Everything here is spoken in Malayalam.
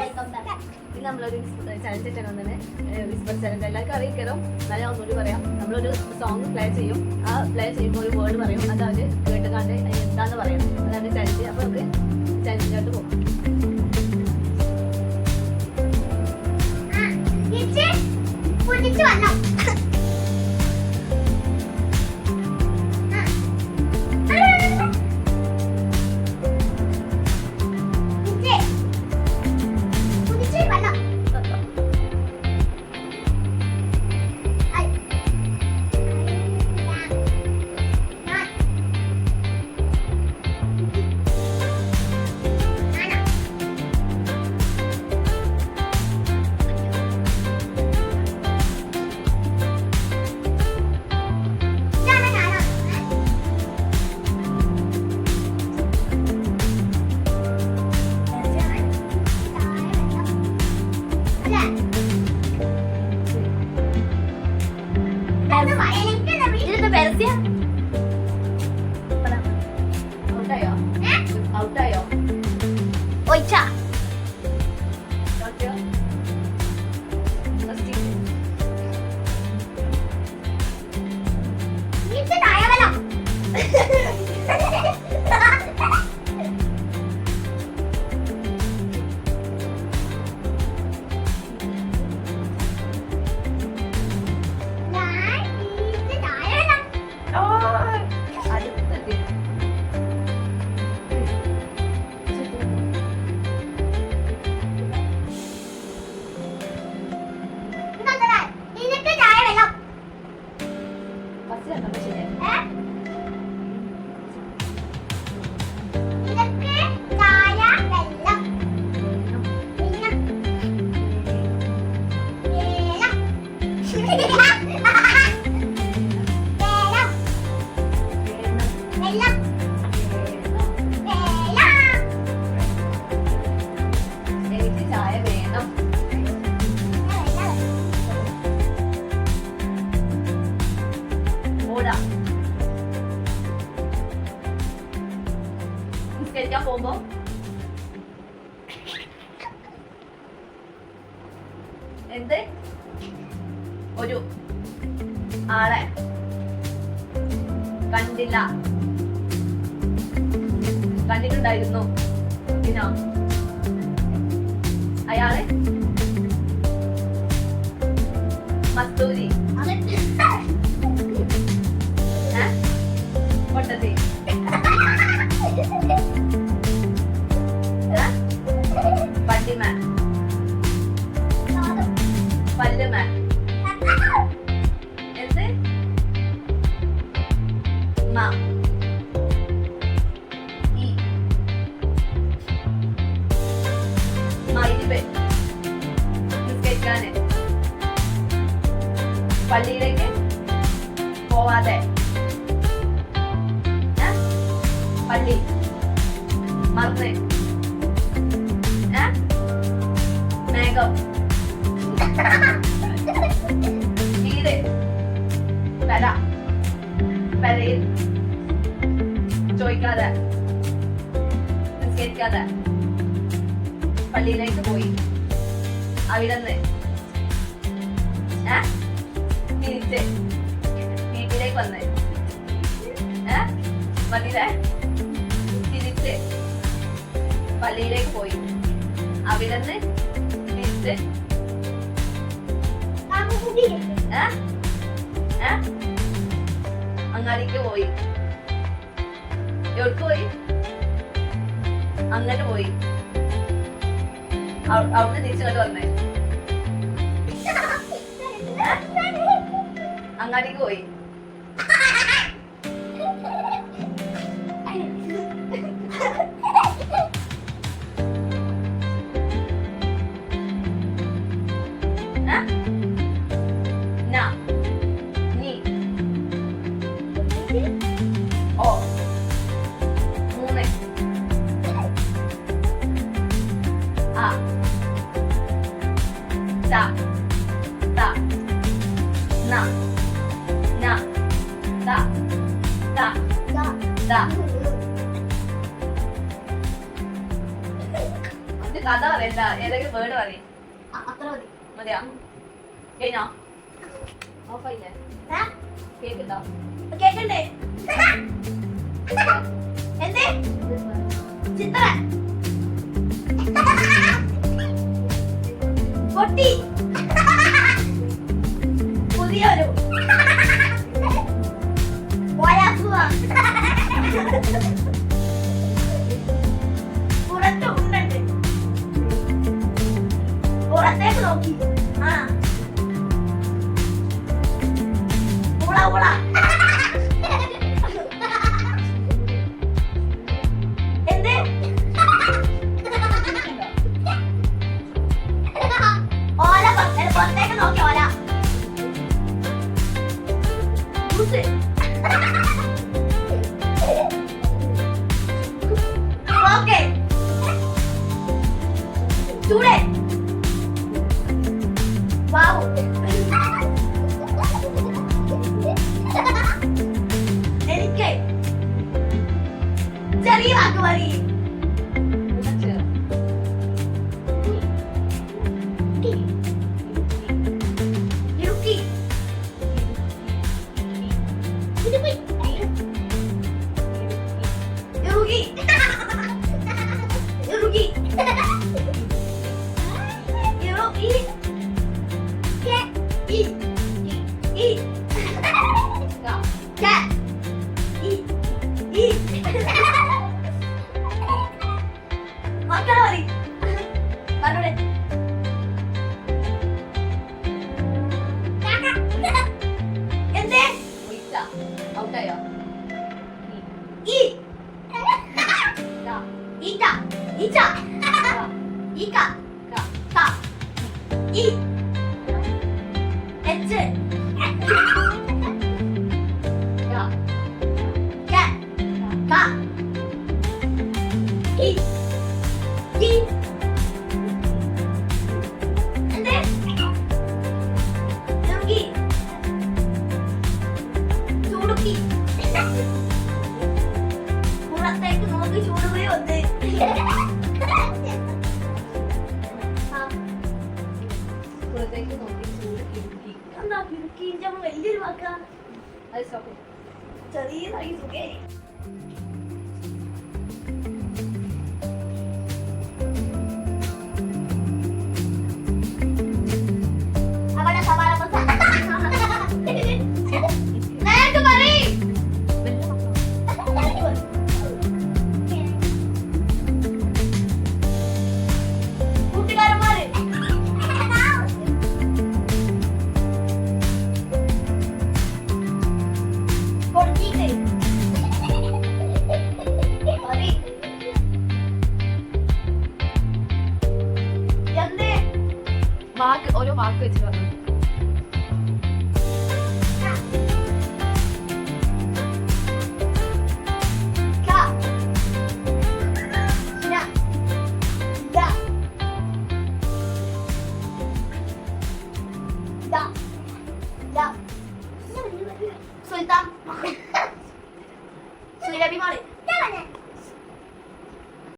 ഇത് നമ്മളൊരു ചലഞ്ച് ഇട്ടാണ് വന്നത്. വിസ്പർ ചലഞ്ച് എല്ലാവർക്കും അറിയിക്കണം എന്നാലും ഞാൻ ഒന്നുകൂടി പറയാം. നമ്മളൊരു സോങ് പ്ലേ ചെയ്യും. ആ പ്ലേ ചെയ്യുമ്പോൾ ഒരു വേർഡ് പറയും. അത് അവർ കേട്ട് കണ്ട് എന്താന്ന് പറയും. അതാണ് ചലഞ്ച് അപ്പോൾ നമുക്ക് ചലഞ്ചിലോട്ട് പോകാം ഔട്ടായോ? Doctor first Lord. നിസ്കരിക്കാൻ പോകുമ്പോ എന്ത് ഒരു ആളെ കണ്ടില്ല. കണ്ടിട്ടുണ്ടായിരുന്നു. പിന്നെ അയാളെ മസ്തൂരി. പൊട്ടത്തി. മയില് നിസ്കരിക്കാന് പള്ളിയിലേക്ക് പോവാതെ ഏ? പള്ളി മറന്ന് ഏ? മേഘം വീട് പെര പെരയിൽ ചോദിക്കാതെ നിസ്കരിക്കാതെ പള്ളിയിലേക്ക് പോയി. അവിടുന്ന്? തിരിച്ച് വീട്ടിലേക്ക് വന്ന്. തിരിച്ച് പള്ളിയിലേക്ക് പോയി. അവിടുന്ന് തിരിച്ച്? അങ്ങാടിക്ക് പോയി. എവിടെ പോയി? അങ്ങനെ പോയി. അവിടുന്ന് തിരിച്ചങ്ങോട്ട് വന്നേ അങ്ങാടിക്ക് പോയി ഏ? ന. Da. Da. Da. കഥ പറയല്ല ഏതൊക്കെ വേർഡ് പറയും. അത്ര മതി. മതിയാ? കഴിഞ്ഞോ? ഓഫായില്ലേ കേക്കുണ്ടോ? കേക്കണ്ടേ? എന്തേ? ചിത്ര 出来哇哦。あっ! Jadi, 不给马上过了